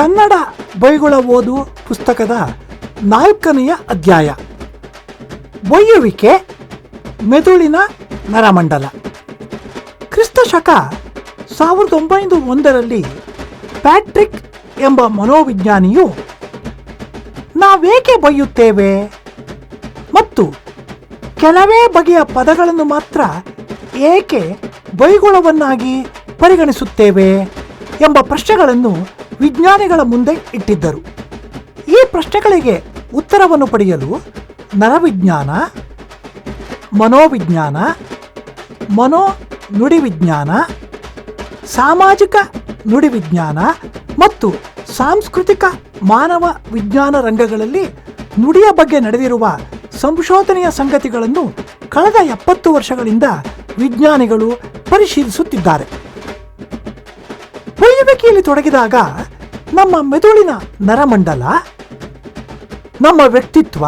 ಕನ್ನಡ ಬೈಗುಳ ಓದು ಪುಸ್ತಕದ ನಾಲ್ಕನೆಯ ಅಧ್ಯಾಯ. ಒಯ್ಯುವಿಕೆ ಮೆದುಳಿನ ನರಮಂಡಲ. ಕ್ರಿಸ್ತ ಶಕ ಸಾವಿರದ ಒಂಬೈನೂರ ಒಂದರಲ್ಲಿ ಪ್ಯಾಟ್ರಿಕ್ ಎಂಬ ಮನೋವಿಜ್ಞಾನಿಯು, ನಾವೇಕೆ ಬೈಯುತ್ತೇವೆ ಮತ್ತು ಕೆಲವೇ ಬಗೆಯ ಪದಗಳನ್ನು ಮಾತ್ರ ಏಕೆ ಬೈಗುಳವನ್ನಾಗಿ ಪರಿಗಣಿಸುತ್ತೇವೆ? ಎಂಬ ಪ್ರಶ್ನೆಗಳನ್ನು ವಿಜ್ಞಾನಿಗಳ ಮುಂದೆ ಇಟ್ಟಿದ್ದರು. ಈ ಪ್ರಶ್ನೆಗಳಿಗೆ ಉತ್ತರವನ್ನು ಪಡೆಯಲು ನರವಿಜ್ಞಾನ, ಮನೋವಿಜ್ಞಾನ ಮನೋ ನುಡಿವಿಜ್ಞಾನ ಸಾಮಾಜಿಕ ನುಡಿವಿಜ್ಞಾನ ಮತ್ತು ಸಾಂಸ್ಕೃತಿಕ ಮಾನವ ವಿಜ್ಞಾನ ರಂಗಗಳಲ್ಲಿ ನುಡಿಯ ಬಗ್ಗೆ ನಡೆದಿರುವ ಸಂಶೋಧನೆಯ ಸಂಗತಿಗಳನ್ನು ಕಳೆದ ಎಪ್ಪತ್ತು ವರ್ಷಗಳಿಂದ ವಿಜ್ಞಾನಿಗಳು ಪರಿಶೀಲಿಸುತ್ತಿದ್ದಾರೆ. ಒಯ್ಯುವಿಕೆಯಲ್ಲಿ ತೊಡಗಿದಾಗ ನಮ್ಮ ಮೆದುಳಿನ ನರಮಂಡಲ, ನಮ್ಮ ವ್ಯಕ್ತಿತ್ವ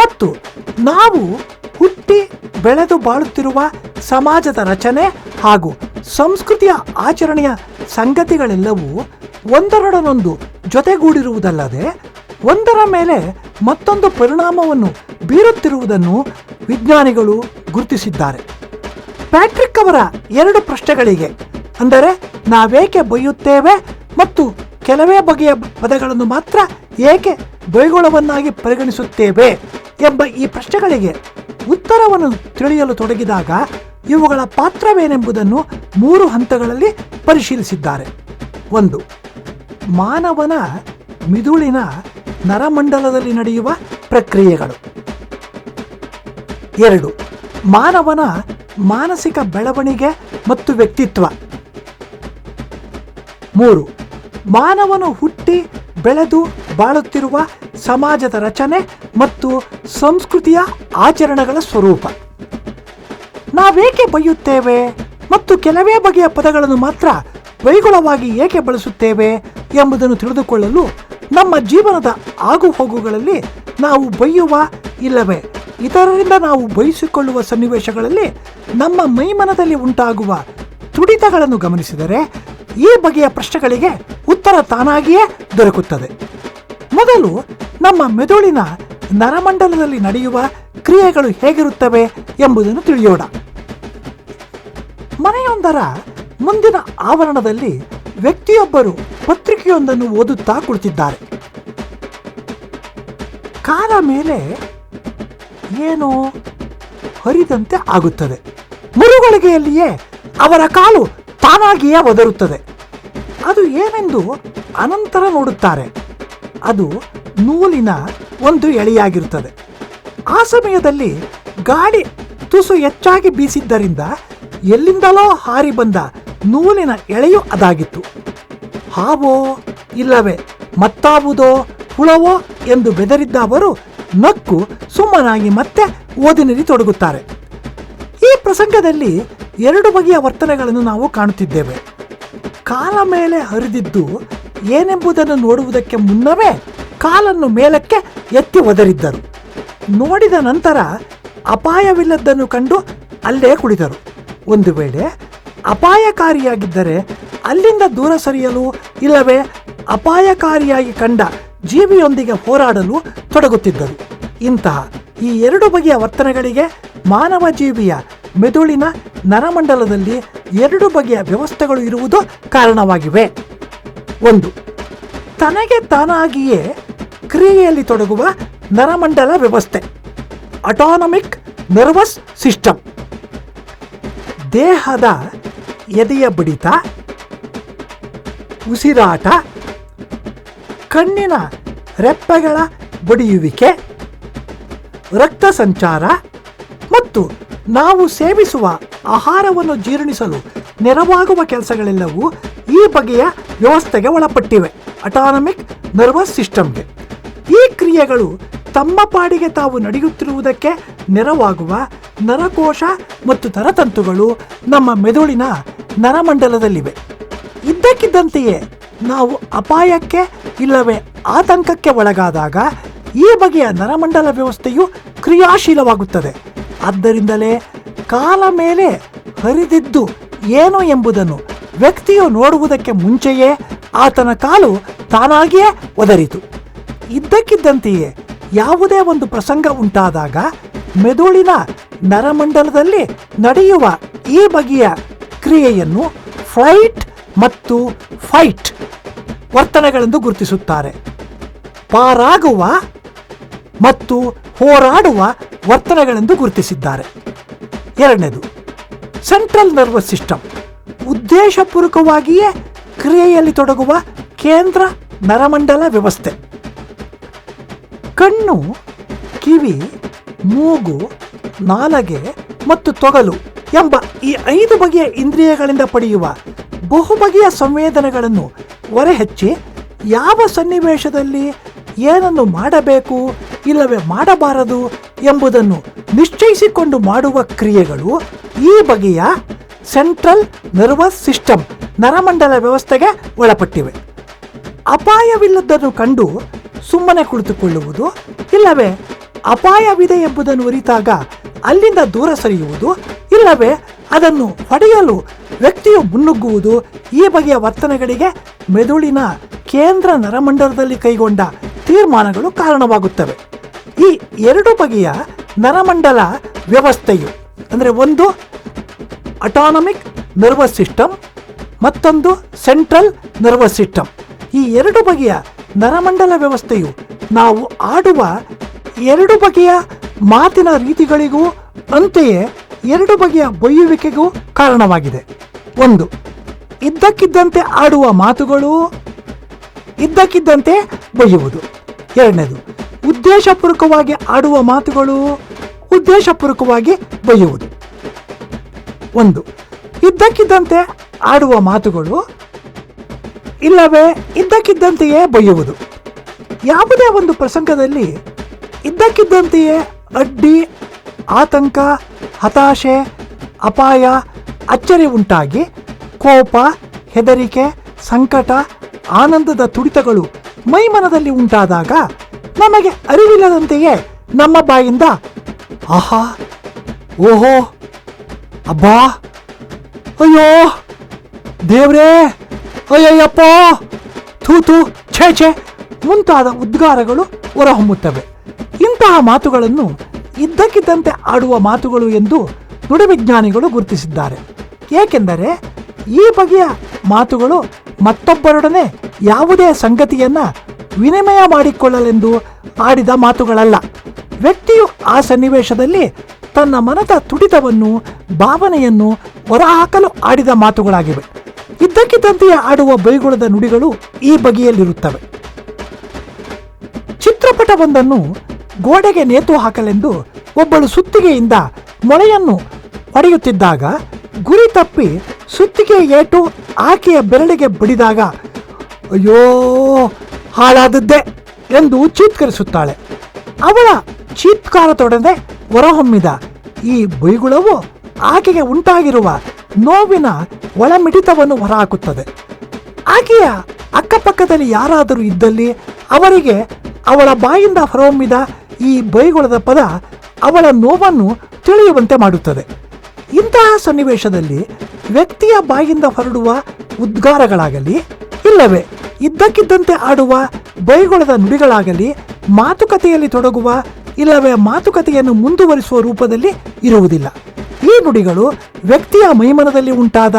ಮತ್ತು ನಾವು ಹುಟ್ಟಿ ಬೆಳೆದು ಬಾಳುತ್ತಿರುವ ಸಮಾಜದ ರಚನೆ ಹಾಗೂ ಸಂಸ್ಕೃತಿಯ ಆಚರಣೆಯ ಸಂಗತಿಗಳೆಲ್ಲವೂ ಒಂದರೊಡನೊಂದು ಜೊತೆಗೂಡಿರುವುದಲ್ಲದೆ ಒಂದರ ಮೇಲೆ ಮತ್ತೊಂದು ಪರಿಣಾಮವನ್ನು ಬೀರುತ್ತಿರುವುದನ್ನು ವಿಜ್ಞಾನಿಗಳು ಗುರುತಿಸಿದ್ದಾರೆ. ಪ್ಯಾಟ್ರಿಕ್ ಅವರ ಎರಡು ಪ್ರಶ್ನೆಗಳಿಗೆ, ಅಂದರೆ ನಾವೇಕೆ ಬೈಯುತ್ತೇವೆ ಮತ್ತು ಕೆಲವೇ ಬಗೆಯ ಪದಗಳನ್ನು ಮಾತ್ರ ಏಕೆ ಬೈಗುಳವನ್ನಾಗಿ ಪರಿಗಣಿಸುತ್ತೇವೆ ಎಂಬ ಈ ಪ್ರಶ್ನೆಗಳಿಗೆ ಉತ್ತರವನ್ನು ತಿಳಿಯಲು ತೊಡಗಿದಾಗ ಇವುಗಳ ಪಾತ್ರವೇನೆಂಬುದನ್ನು ಮೂರು ಹಂತಗಳಲ್ಲಿ ಪರಿಶೀಲಿಸಿದ್ದಾರೆ. ಒಂದು, ಮಾನವನ ಮಿದುಳಿನ ನರಮಂಡಲದಲ್ಲಿ ನಡೆಯುವ ಪ್ರಕ್ರಿಯೆಗಳು. ಎರಡು, ಮಾನವನ ಮಾನಸಿಕ ಬೆಳವಣಿಗೆ ಮತ್ತು ವ್ಯಕ್ತಿತ್ವ. ಮೂರು ಮಾನವನು ಹುಟ್ಟಿ ಬೆಳೆದು ಬಾಳುತ್ತಿರುವ ಸಮಾಜದ ರಚನೆ ಮತ್ತು ಸಂಸ್ಕೃತಿಯ ಆಚರಣೆಗಳ ಸ್ವರೂಪ. ನಾವೇಕೆ ಬೈಯುತ್ತೇವೆ ಮತ್ತು ಕೆಲವೇ ಬಗೆಯ ಪದಗಳನ್ನು ಮಾತ್ರ ವೈಗುಳವಾಗಿ ಏಕೆ ಬಳಸುತ್ತೇವೆ ಎಂಬುದನ್ನು ತಿಳಿದುಕೊಳ್ಳಲು ನಮ್ಮ ಜೀವನದ ಆಗುಹೋಗುಗಳಲ್ಲಿ ನಾವು ಬೈಯುವ ಇಲ್ಲವೇ? ಇತರರಿಂದ ನಾವು ಬಯಸಿಕೊಳ್ಳುವ ಸನ್ನಿವೇಶಗಳಲ್ಲಿ ನಮ್ಮ ಮೈಮನದಲ್ಲಿ ಉಂಟಾಗುವ ತುಡಿತಗಳನ್ನು ಗಮನಿಸಿದರೆ ಈ ಬಗೆಯ ಪ್ರಶ್ನೆಗಳಿಗೆ ಉತ್ತರ ತಾನಾಗಿಯೇ ದೊರಕುತ್ತದೆ. ಮೊದಲು ನಮ್ಮ ಮೆದುಳಿನ ನರಮಂಡಲದಲ್ಲಿ ನಡೆಯುವ ಕ್ರಿಯೆಗಳು ಹೇಗಿರುತ್ತವೆ ಎಂಬುದನ್ನು ತಿಳಿಯೋಣ. ಮನೆಯೊಂದರ ಮುಂದಿನ ಆವರಣದಲ್ಲಿ ವ್ಯಕ್ತಿಯೊಬ್ಬರು ಪತ್ರಿಕೆಯೊಂದನ್ನು ಓದುತ್ತಾ ಕುಳಿತಿದ್ದಾರೆ. ಕಾಲ ಮೇಲೆ ಏನೋ ಹರಿದಂತೆ ಆಗುತ್ತದೆ. ಮುರುಗಳಿಗೆಯಲ್ಲಿಯೇ ಅವರ ಕಾಲು ತಾನಾಗಿಯೇ ಒದರುತ್ತದೆ. ಅದು ಏನೆಂದು ಅನಂತರ ನೋಡುತ್ತಾರೆ. ಅದು ನೂಲಿನ ಒಂದು ಎಳೆಯಾಗಿರುತ್ತದೆ. ಆ ಸಮಯದಲ್ಲಿ ಗಾಳಿ ತುಸು ಹೆಚ್ಚಾಗಿ ಬೀಸಿದ್ದರಿಂದ ಎಲ್ಲಿಂದಲೋ ಹಾರಿ ಬಂದ ನೂಲಿನ ಎಳೆಯು ಅದಾಗಿತ್ತು. ಹಾವೋ ಇಲ್ಲವೇ, ಮತ್ತಾವುದೋ ಹುಳವೋ ಎಂದು ಬೆದರಿದ್ದ ಅವರು ನಕ್ಕು ಸುಮ್ಮನಾಗಿ ಮತ್ತೆ ಓದಿನಲ್ಲಿ ತೊಡಗುತ್ತಾರೆ. ಈ ಪ್ರಸಂಗದಲ್ಲಿ ಎರಡು ಬಗೆಯ ವರ್ತನೆಗಳನ್ನು ನಾವು ಕಾಣುತ್ತಿದ್ದೇವೆ. ಕಾಲ ಮೇಲೆ ಹರಿದಿದ್ದು ಏನೆಂಬುದನ್ನು ನೋಡುವುದಕ್ಕೆ ಮುನ್ನವೇ ಕಾಲನ್ನು ಮೇಲಕ್ಕೆ ಎತ್ತಿ ಒದರಿದ್ದರು. ನೋಡಿದ ನಂತರ ಅಪಾಯವಿಲ್ಲದ್ದನ್ನು ಕಂಡು ಅಲ್ಲೇ ಕುಳಿತರು. ಒಂದು ವೇಳೆ ಅಪಾಯಕಾರಿಯಾಗಿದ್ದರೆ ಅಲ್ಲಿಂದ ದೂರ ಸರಿಯಲು ಇಲ್ಲವೇ ಅಪಾಯಕಾರಿಯಾಗಿ ಕಂಡ ಜೀವಿಯೊಂದಿಗೆ ಹೋರಾಡಲು ತೊಡಗುತ್ತಿದ್ದರು. ಇಂತಹ ಈ ಎರಡು ಬಗೆಯ ವರ್ತನೆಗಳಿಗೆ ಮಾನವ ಜೀವಿಯ ಮೆದುಳಿನ ನರಮಂಡಲದಲ್ಲಿ ಎರಡು ಬಗೆಯ ವ್ಯವಸ್ಥೆಗಳು ಇರುವುದು ಕಾರಣವಾಗಿವೆ. ಒಂದು, ತನಗೆ ತಾನಾಗಿಯೇ ಕ್ರಿಯೆಯಲ್ಲಿ ತೊಡಗುವ ನರಮಂಡಲ ವ್ಯವಸ್ಥೆ ಅಟಾನಮಿಕ್ ನರ್ವಸ್ ಸಿಸ್ಟಮ್ ದೇಹದ ಎದೆಯ ಬಡಿತ, ಉಸಿರಾಟ, ಕಣ್ಣಿನ ರೆಪ್ಪೆಗಳ ಬಡಿಯುವಿಕೆ, ರಕ್ತ ಸಂಚಾರ ನಾವು ಸೇವಿಸುವ ಆಹಾರವನ್ನು ಜೀರ್ಣಿಸಲು ನೆರವಾಗುವ ಕೆಲಸಗಳೆಲ್ಲವೂ ಈ ಬಗೆಯ ವ್ಯವಸ್ಥೆಗೆ ಒಳಪಟ್ಟಿವೆ. ಅಟಾನಮಿಕ್ ನರ್ವಸ್ ಸಿಸ್ಟಮ್ಗೆ ಈ ಕ್ರಿಯೆಗಳು ತಮ್ಮ ಪಾಡಿಗೆ ತಾವು ನಡೆಯುತ್ತಿರುವುದಕ್ಕೆ ನೆರವಾಗುವ ನರಕೋಶ ಮತ್ತು ನರತಂತುಗಳು ನಮ್ಮ ಮೆದುಳಿನ ನರಮಂಡಲದಲ್ಲಿವೆ. ಇದ್ದಕ್ಕಿದ್ದಂತೆಯೇ ನಾವು ಅಪಾಯಕ್ಕೆ ಇಲ್ಲವೇ ಆತಂಕಕ್ಕೆ ಒಳಗಾದಾಗ ಈ ಬಗೆಯ ನರಮಂಡಲ ವ್ಯವಸ್ಥೆಯು ಕ್ರಿಯಾಶೀಲವಾಗುತ್ತದೆ. ಆದ್ದರಿಂದಲೇ ಕಾಲ ಮೇಲೆ ಹರಿದಿದ್ದು ಏನು ಎಂಬುದನ್ನು ವ್ಯಕ್ತಿಯು ನೋಡುವುದಕ್ಕೆ ಮುಂಚೆಯೇ ಆತನ ಕಾಲು ತಾನಾಗಿಯೇ ಒದರಿತು. ಇದ್ದಕ್ಕಿದ್ದಂತೆಯೇ ಯಾವುದೇ ಒಂದು ಪ್ರಸಂಗ ಉಂಟಾದಾಗ ಮೆದುಳಿನ ನರಮಂಡಲದಲ್ಲಿ ನಡೆಯುವ ಈ ಬಗೆಯ ಕ್ರಿಯೆಯನ್ನು ಫ್ಲೈಟ್ ಮತ್ತು ಫೈಟ್ ವರ್ತನೆಗಳೆಂದು ಗುರುತಿಸುತ್ತಾರೆ. ಪಾರಾಗುವ ಮತ್ತು ಹೋರಾಡುವ ವರ್ತನೆಗಳೆಂದು ಗುರುತಿಸಿದ್ದಾರೆ. ಎರಡನೇದು ಸೆಂಟ್ರಲ್ ನರ್ವಸ್ ಸಿಸ್ಟಮ್ ಉದ್ದೇಶಪೂರ್ವಕವಾಗಿಯೇ ಕ್ರಿಯೆಯಲ್ಲಿ ತೊಡಗುವ ಕೇಂದ್ರ ನರಮಂಡಲ ವ್ಯವಸ್ಥೆ. ಕಣ್ಣು, ಕಿವಿ, ಮೂಗು, ನಾಲಗೆ ಮತ್ತು ತೊಗಲು ಎಂಬ ಈ ಐದು ಬಗೆಯ ಇಂದ್ರಿಯಗಳಿಂದ ಪಡೆಯುವ ಬಹುಬಗೆಯ ಸಂವೇದನೆಗಳನ್ನು ಹೊರಹೆಚ್ಚಿ ಯಾವ ಸನ್ನಿವೇಶದಲ್ಲಿ ಏನನ್ನು ಮಾಡಬೇಕು ಇಲ್ಲವೇ ಮಾಡಬಾರದು ಎಂಬುದನ್ನು ನಿಶ್ಚಯಿಸಿಕೊಂಡು ಮಾಡುವ ಕ್ರಿಯೆಗಳು ಈ ಬಗೆಯ ಸೆಂಟ್ರಲ್ ನರ್ವಸ್ ಸಿಸ್ಟಮ್ ನರಮಂಡಲ ವ್ಯವಸ್ಥೆಗೆ ಒಳಪಟ್ಟಿವೆ. ಅಪಾಯವಿಲ್ಲದನ್ನು ಕಂಡು ಸುಮ್ಮನೆ ಕುಳಿತುಕೊಳ್ಳುವುದು ಇಲ್ಲವೇ? ಅಪಾಯವಿದೆ ಎಂಬುದನ್ನು ಅರಿತಾಗ ಅಲ್ಲಿಂದ ದೂರ ಸರಿಯುವುದು ಇಲ್ಲವೇ? ಅದನ್ನು ಹೊಡೆಯಲು ವ್ಯಕ್ತಿಯು ಮುನ್ನುಗ್ಗುವುದು ಈ ಬಗೆಯ ವರ್ತನೆಗಳಿಗೆ ಮೆದುಳಿನ ಕೇಂದ್ರ ನರಮಂಡಲದಲ್ಲಿ ಕೈಗೊಂಡ ತೀರ್ಮಾನಗಳು ಕಾರಣವಾಗುತ್ತವೆ. ಈ ಎರಡು ಬಗೆಯ ನರಮಂಡಲ ವ್ಯವಸ್ಥೆಯು, ಅಂದರೆ ಒಂದು ಅಟಾನಮಿಕ್ ನರ್ವಸ್ ಸಿಸ್ಟಮ್ ಮತ್ತೊಂದು ಸೆಂಟ್ರಲ್ ನರ್ವಸ್ ಸಿಸ್ಟಮ್ ಈ ಎರಡು ಬಗೆಯ ನರಮಂಡಲ ವ್ಯವಸ್ಥೆಯು ನಾವು ಆಡುವ ಎರಡು ಬಗೆಯ ಮಾತಿನ ರೀತಿಗಳಿಗೂ ಅಂತೆಯೇ ಎರಡು ಬಗೆಯ ಬೊಯ್ಯುವಿಕೆಗೂ ಕಾರಣವಾಗಿದೆ. ಒಂದು, ಇದ್ದಕ್ಕಿದ್ದಂತೆ ಆಡುವ ಮಾತುಗಳು, ಇದ್ದಕ್ಕಿದ್ದಂತೆ ಬೊಯ್ಯುವುದು ಎರಡನೇದು ಉದ್ದೇಶಪೂರ್ವಕವಾಗಿ ಆಡುವ ಮಾತುಗಳು ಉದ್ದೇಶಪೂರ್ವಕವಾಗಿ ಬೈಯುವುದು ಒಂದು, ಇದ್ದಕ್ಕಿದ್ದಂತೆ ಆಡುವ ಮಾತುಗಳು ಇಲ್ಲವೇ ಇದ್ದಕ್ಕಿದ್ದಂತೆಯೇ ಬೈಯುವುದು ಯಾವುದೇ ಒಂದು ಪ್ರಸಂಗದಲ್ಲಿ ಇದ್ದಕ್ಕಿದ್ದಂತೆಯೇ ಅಡ್ಡಿ, ಆತಂಕ, ಹತಾಶೆ, ಅಪಾಯ, ಅಚ್ಚರಿ ಉಂಟಾಗಿ ಕೋಪ, ಹೆದರಿಕೆ, ಸಂಕಟ, ಆನಂದದ ತುಡಿತಗಳು ಮೈಮನದಲ್ಲಿ ಉಂಟಾದಾಗ ನಮಗೆ ಅರಿವಿಲ್ಲದಂತೆಯೇ ನಮ್ಮ ಬಾಯಿಂದ, ಆಹಾ, ಓಹೋ, ಅಬ್ಬಾ, ಅಯ್ಯೋ, ದೇವ್ರೇ, ಅಯ್ಯಯ್ಯಪ್ಪ, ಥೂ ಥೂ, ಛೇ ಛೇ ಮುಂತಾದ ಉದ್ಗಾರಗಳು ಹೊರಹೊಮ್ಮುತ್ತವೆ. ಇಂತಹ ಮಾತುಗಳನ್ನು ಇದ್ದಕ್ಕಿದ್ದಂತೆ ಆಡುವ ಮಾತುಗಳು ಎಂದು ನುಡಿವಿಜ್ಞಾನಿಗಳು ಗುರುತಿಸಿದ್ದಾರೆ. ಏಕೆಂದರೆ, ಈ ಬಗೆಯ ಮಾತುಗಳು ಮತ್ತೊಬ್ಬರೊಡನೆ ಯಾವುದೇ ಸಂಗತಿಯನ್ನ ವಿನಿಮಯ ಮಾಡಿಕೊಳ್ಳಲೆಂದು ಆಡಿದ ಮಾತುಗಳಲ್ಲ. ವ್ಯಕ್ತಿಯು ಆ ಸನ್ನಿವೇಶದಲ್ಲಿ ತನ್ನ ಮನದ ತುಡಿತವನ್ನು, ಭಾವನೆಯನ್ನು ಹೊರಹಾಕಲು ಆಡಿದ ಮಾತುಗಳಾಗಿವೆ. ಇದ್ದಕ್ಕಿದ್ದಂತೆಯೇ ಆಡುವ ಬೈಗುಳದ ನುಡಿಗಳು ಈ ಬಗೆಯಲ್ಲಿರುತ್ತವೆ. ಚಿತ್ರಪಟವೊಂದನ್ನು ಗೋಡೆಗೆ ನೇತು ಹಾಕಲೆಂದು ಒಬ್ಬಳು ಸುತ್ತಿಗೆಯಿಂದ ಮೊಳೆಯನ್ನು ಹೊಡೆಯುತ್ತಿದ್ದಾಗ ಗುರಿ ತಪ್ಪಿ ಸುತ್ತಿಗೆ ಏಟು ಆಕೆಯ ಬೆರಳಿಗೆ ಬಡಿದಾಗ, ಅಯ್ಯೋ ಹಾಳಾದದ್ದೇ ಎಂದು ಚೀತ್ಕರಿಸುತ್ತಾಳೆ. ಅವಳ ಚೀತ್ಕಾರತೊಡನೆ ಹೊರಹೊಮ್ಮಿದ ಈ ಬೈಗುಳವು ಆಕೆಗೆ ಉಂಟಾಗಿರುವ ನೋವಿನ ಒಳಮಿಡಿತವನ್ನು ಹೊರಹಾಕುತ್ತದೆ. ಆಕೆಯ ಅಕ್ಕಪಕ್ಕದಲ್ಲಿ ಯಾರಾದರೂ ಇದ್ದಲ್ಲಿ ಅವರಿಗೆ ಅವಳ ಬಾಯಿಂದ ಹೊರಹೊಮ್ಮಿದ ಈ ಬೈಗುಳದ ಪದ ಅವಳ ನೋವನ್ನು ತಿಳಿಯುವಂತೆ ಮಾಡುತ್ತದೆ. ಇಂತಹ ಸನ್ನಿವೇಶದಲ್ಲಿ ವ್ಯಕ್ತಿಯ ಬಾಯಿಂದ ಹೊರಡುವ ಉದ್ಗಾರಗಳಾಗಲಿ ಇಲ್ಲವೇ? ಇದ್ದಕ್ಕಿದ್ದಂತೆ ಆಡುವ ಬೈಗುಳದ ನುಡಿಗಳಾಗಲಿ, ಮಾತುಕತೆಯಲ್ಲಿ ತೊಡಗುವ ಇಲ್ಲವೇ ಮಾತುಕತೆಯನ್ನು ಮುಂದುವರಿಸುವ ರೂಪದಲ್ಲಿ ಇರುವುದಿಲ್ಲ. ಈ ನುಡಿಗಳು ವ್ಯಕ್ತಿಯ ಮೈಮನದಲ್ಲಿ ಉಂಟಾದ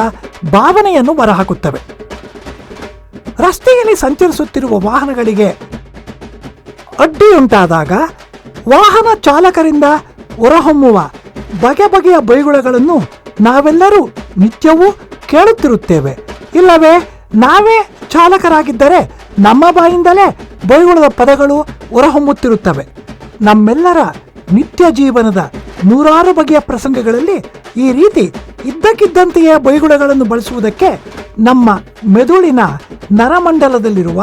ಭಾವನೆಯನ್ನು ಹೊರಹಾಕುತ್ತವೆ. ರಸ್ತೆಯಲ್ಲಿ ಸಂಚರಿಸುತ್ತಿರುವ ವಾಹನಗಳಿಗೆ ಅಡ್ಡಿಯುಂಟಾದಾಗ ವಾಹನ ಚಾಲಕರಿಂದ ಹೊರಹೊಮ್ಮುವ ಬಗೆ ಬಗೆಯ ಬೈಗುಳಗಳನ್ನು ನಾವೆಲ್ಲರೂ ನಿತ್ಯವೂ ಕೇಳುತ್ತಿರುತ್ತೇವೆ. ಇಲ್ಲವೇ ನಾವೇ ಚಾಲಕರಾಗಿದ್ದರೆ ನಮ್ಮ ಬಾಯಿಂದಲೇ ಬೈಗುಳದ ಪದಗಳು ಹೊರಹೊಮ್ಮುತ್ತಿರುತ್ತವೆ. ನಮ್ಮೆಲ್ಲರ ನಿತ್ಯ ಜೀವನದ ನೂರಾರು ಬಗೆಯ ಪ್ರಸಂಗಗಳಲ್ಲಿ ಈ ರೀತಿ ಇದ್ದಕ್ಕಿದ್ದಂತೆಯೇ ಬೈಗುಳಗಳನ್ನು ಬಳಸುವುದಕ್ಕೆ ನಮ್ಮ ಮೆದುಳಿನ ನರಮಂಡಲದಲ್ಲಿರುವ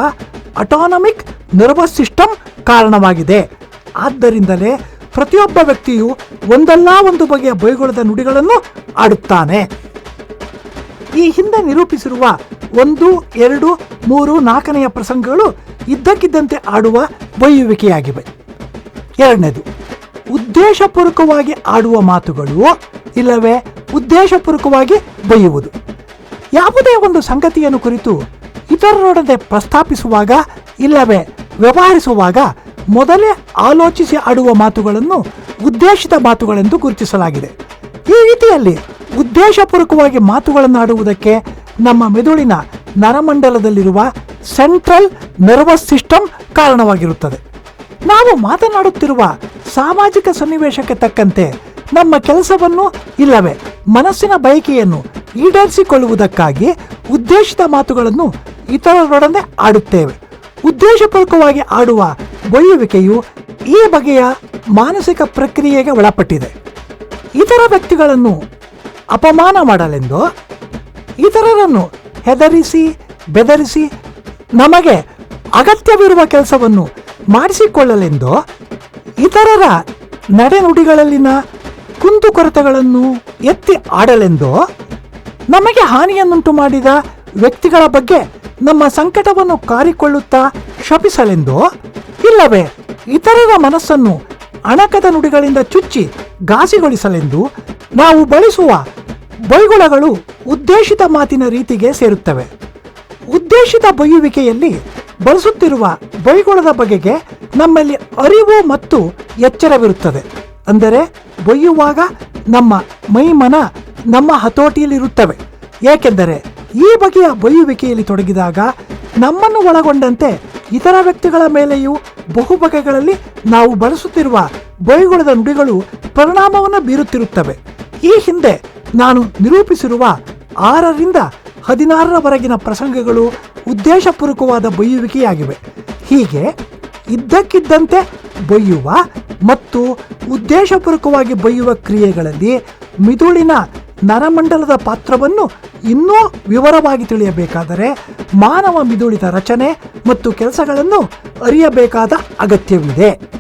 ಅಟಾನಮಿಕ್ ನರ್ವಸ್ ಸಿಸ್ಟಮ್ ಕಾರಣವಾಗಿದೆ. ಆದ್ದರಿಂದಲೇ ಪ್ರತಿಯೊಬ್ಬ ವ್ಯಕ್ತಿಯು ಒಂದಲ್ಲ ಒಂದು ಬಗೆಯ ಬೈಗುಳದ ನುಡಿಗಳನ್ನು ಆಡುತ್ತಾನೆ. ಈ ಹಿಂದೆ ನಿರೂಪಿಸಿರುವ ಒಂದು, ಎರಡು, ಮೂರು, ನಾಲ್ಕನೆಯ ಪ್ರಸಂಗಗಳು ಇದ್ದಕ್ಕಿದ್ದಂತೆ ಆಡುವ ಬೈಯುವಿಕೆಯಾಗಿವೆ ಎರಡನೇದು, ಉದ್ದೇಶಪೂರ್ವಕವಾಗಿ ಆಡುವ ಮಾತುಗಳು ಇಲ್ಲವೇ ಉದ್ದೇಶಪೂರ್ವಕವಾಗಿ ಬೈಯುವುದು? ಯಾವುದೇ ಒಂದು ಸಂಗತಿಯನ್ನು ಕುರಿತು ಇತರರೊಡನೆ ಪ್ರಸ್ತಾಪಿಸುವಾಗ ಇಲ್ಲವೇ ವ್ಯವಹರಿಸುವಾಗ ಮೊದಲೇ ಆಲೋಚಿಸಿ ಆಡುವ ಮಾತುಗಳನ್ನು ಉದ್ದೇಶಿತ ಮಾತುಗಳೆಂದು ಗುರುತಿಸಲಾಗಿದೆ. ಈ ರೀತಿಯಲ್ಲಿ ಉದ್ದೇಶಪೂರ್ವಕವಾಗಿ ಮಾತುಗಳನ್ನು ಆಡುವುದಕ್ಕೆ ನಮ್ಮ ಮೆದುಳಿನ ನರಮಂಡಲದಲ್ಲಿರುವ ಸೆಂಟ್ರಲ್ ನರ್ವಸ್ ಸಿಸ್ಟಮ್ ಕಾರಣವಾಗಿರುತ್ತದೆ. ನಾವು ಮಾತನಾಡುತ್ತಿರುವ ಸಾಮಾಜಿಕ ಸನ್ನಿವೇಶಕ್ಕೆ ತಕ್ಕಂತೆ ನಮ್ಮ ಕೆಲಸವನ್ನು ಇಲ್ಲವೇ ಮನಸ್ಸಿನ ಬಯಕೆಯನ್ನು ಈಡೇರಿಸಿಕೊಳ್ಳುವುದಕ್ಕಾಗಿ ಉದ್ದೇಶಿತ ಮಾತುಗಳನ್ನು ಇತರರೊಡನೆ ಆಡುತ್ತೇವೆ. ಉದ್ದೇಶಪೂರ್ವಕವಾಗಿ ಆಡುವ ಗೊಯ್ಯುವಿಕೆಯು ಈ ಬಗೆಯ ಮಾನಸಿಕ ಪ್ರಕ್ರಿಯೆಗೆ ಒಳಪಟ್ಟಿದೆ. ಇತರ ವ್ಯಕ್ತಿಗಳನ್ನು ಅಪಮಾನ ಮಾಡಲೆಂದು ಇತರರನ್ನು ಹೆದರಿಸಿ, ಬೆದರಿಸಿ ನಮಗೆ ಅಗತ್ಯವಿರುವ ಕೆಲಸವನ್ನು ಮಾಡಿಸಿಕೊಳ್ಳಲೆಂದು ಇತರರ ನಡೆನುಡಿಗಳಲ್ಲಿನ ಕುಂದುಕೊರತೆಗಳನ್ನು ಎತ್ತಿ ಆಡಲೆಂದು ನಮಗೆ ಹಾನಿಯನ್ನುಂಟು ಮಾಡಿದ ವ್ಯಕ್ತಿಗಳ ಬಗ್ಗೆ ನಮ್ಮ ಸಂಕಟವನ್ನು ಕಾರಿಕೊಳ್ಳುತ್ತಾ ಶಪಿಸಲೆಂದು ಇಲ್ಲವೇ ಇತರರ ಮನಸ್ಸನ್ನು ಅಣಕದ ನುಡಿಗಳಿಂದ ಚುಚ್ಚಿ ಘಾಸಿಗೊಳಿಸಲೆಂದು ನಾವು ಬಳಸುವ ಬೈಗುಳಗಳು ಉದ್ದೇಶಿತ ಮಾತಿನ ರೀತಿಗೆ ಸೇರುತ್ತವೆ. ಉದ್ದೇಶಿತ ಬೈಯುವಿಕೆಯಲ್ಲಿ ಬಳಸುತ್ತಿರುವ ಬೈಗುಳದ ಬಗೆಗೆ ನಮ್ಮಲ್ಲಿ ಅರಿವು ಮತ್ತು ಎಚ್ಚರವಿರುತ್ತದೆ. ಅಂದರೆ ಬೊಯ್ಯುವಾಗ ನಮ್ಮ ಮೈಮನ ನಮ್ಮ ಹತೋಟಿಯಲ್ಲಿರುತ್ತವೆ. ಏಕೆಂದರೆ ಈ ಬಗೆಯ ಬೊಯ್ಯುವಿಕೆಯಲ್ಲಿ ತೊಡಗಿದಾಗ ನಮ್ಮನ್ನು ಒಳಗೊಂಡಂತೆ ಇತರ ವ್ಯಕ್ತಿಗಳ ಮೇಲೆಯೂ ಬಹು ಬಗೆಗಳಲ್ಲಿ ನಾವು ಬಳಸುತ್ತಿರುವ ಬೈಗುಳದ ನುಡಿಗಳು ಪರಿಣಾಮವನ್ನು ಬೀರುತ್ತಿರುತ್ತವೆ. ಈ ಹಿಂದೆ ನಾನು ನಿರೂಪಿಸಿರುವ ಆರರಿಂದ ಹದಿನಾರರವರೆಗಿನ ಪ್ರಸಂಗಗಳು ಉದ್ದೇಶಪೂರ್ವಕವಾದ ಬೊಯ್ಯುವಿಕೆಯಾಗಿವೆ. ಹೀಗೆ ಇದ್ದಕ್ಕಿದ್ದಂತೆ ಬೊಯ್ಯುವ ಮತ್ತು ಉದ್ದೇಶಪೂರ್ವಕವಾಗಿ ಬೊಯ್ಯುವ ಕ್ರಿಯೆಗಳಲ್ಲಿ ಮಿದುಳಿನ ನರಮಂಡಲದ ಪಾತ್ರವನ್ನು ಇನ್ನೂ ವಿವರವಾಗಿ ತಿಳಿಯಬೇಕಾದರೆ ಮಾನವ ಮಿದುಳಿನ ರಚನೆ ಮತ್ತು ಕೆಲಸಗಳನ್ನು ಅರಿಯಬೇಕಾದ ಅಗತ್ಯವಿದೆ.